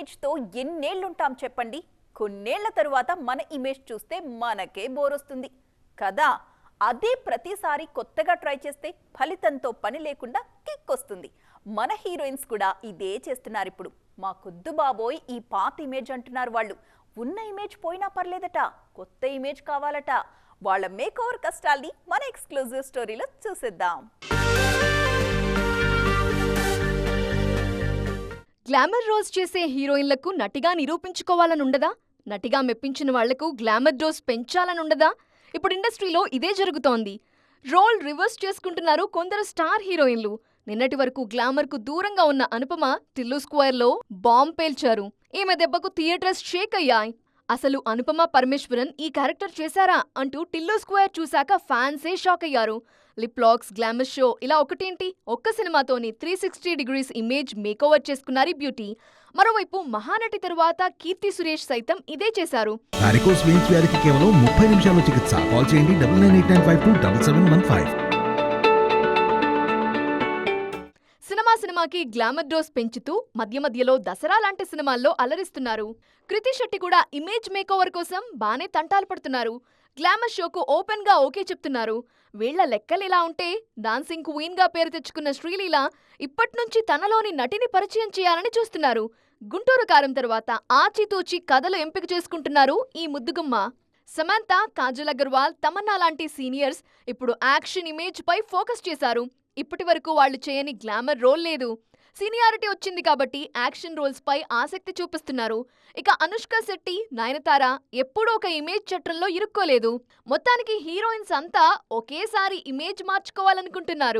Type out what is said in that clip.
ఇమేజ్తో ఎన్నేళ్ళుంటాం చెప్పండి? కొన్నేళ్ళ తరువాత మన ఇమేజ్ చూస్తే మనకే బోర్ వస్తుంది కదా? అదే ప్రతిసారి కొత్తగా ట్రై చేస్తే ఫలితంతో పని లేకుండా కిక్ వస్తుంది మన హీరోయిన్స్ కూడా ఇదే చేస్తున్నారు ఇప్పుడు మా కొద్దు బాబోయ్ ఈ పాత ఇమేజ్ అంటున్నారు వాళ్ళు. ఉన్న ఇమేజ్ పోయినా పర్లేదట కొత్త ఇమేజ్ కావాలట. వాళ్ళ మేక్ ఓవర్ కష్టాల్ని మన ఎక్స్క్లూజివ్ స్టోరీలో చూసేద్దాం. గ్లామర్ రోజ్ చేసే హీరోయిన్లకు నటిగా నిరూపించుకోవాలనుండదా? నటిగా మెప్పించిన వాళ్ళకు గ్లామర్ డోస్ పెంచాలనుండదా? ఇప్పుడు ఇండస్ట్రీలో ఇదే జరుగుతోంది. రోల్ రివర్స్ చేసుకుంటున్నారు కొందరు స్టార్ హీరోయిన్లు. నిన్నటి వరకు గ్లామర్కు దూరంగా ఉన్న అనుపమ టిల్లు స్క్వేర్లో బాంబ్ పేల్చారు. ఈమె దెబ్బకు థియేటర్స్ షేక్ అయ్యాయి అసలు అనుపమ పరమేశ్వరన్ ఈ క్యారెక్టర్ చేశారా అంటూ టిల్లో స్క్వేర్ చూశాక ఫ్యాన్సే షాక్ అయ్యారు. లిప్ లాక్స్ గ్లామర్ షో ఇలా ఒకటేంటి? ఒక్క సినిమాతోని three sixty degrees image makeover చేసుకున్నారు బ్యూటీ. మరోవైపు మహానటి తరువాత కీర్తి సురేష్ సైతం ఇదే చేశారు. కేవలం ముప్పై నిమిషాల్లో చికిత్స. కాల్ చేయండి సినిమా సినిమాకి గ్లామర్ డోస్ పెంచుతూ మధ్య మధ్యలో దసరా లాంటి సినిమాల్లో అలరిస్తున్నారు. కృతి శెట్టి కూడా ఇమేజ్ మేకోవర్ కోసం బానే తంటాలు పడుతున్నారు. గ్లామర్ షోకు ఓపెన్గా ఓకే చెప్తున్నారు. వీళ్ళ లెక్కలు ఇలా ఉంటే డాన్సింగ్ క్వీన్గా పేరు తెచ్చుకున్న శ్రీలీల ఇప్పట్నుంచి తనలోని నటిని పరిచయం చేయాలని చూస్తున్నారు. గుంటూరు కారం తర్వాత ఆచితూచి కథలు ఎంపిక చేసుకుంటున్నారు ఈ ముద్దుగుమ్మ. సమంత కాజల్ అగర్వాల్ తమన్నా లాంటి సీనియర్స్ ఇప్పుడు యాక్షన్ ఇమేజ్ పై ఫోకస్ చేశారు. ఇప్పటి వరకు వాళ్ళు చేయని గ్లామర్ రోల్ లేదు. సీనియారిటీ వచ్చింది కాబట్టి యాక్షన్ రోల్స్పై ఆసక్తి చూపిస్తున్నారు. ఇక అనుష్క శెట్టి నయనతార ఎప్పుడూ ఒక ఇమేజ్ చట్రంలో ఇరుక్కోలేదు. మొత్తానికి హీరోయిన్స్ అంతా ఒకేసారి ఇమేజ్ మార్చుకోవాలనుకుంటున్నారు.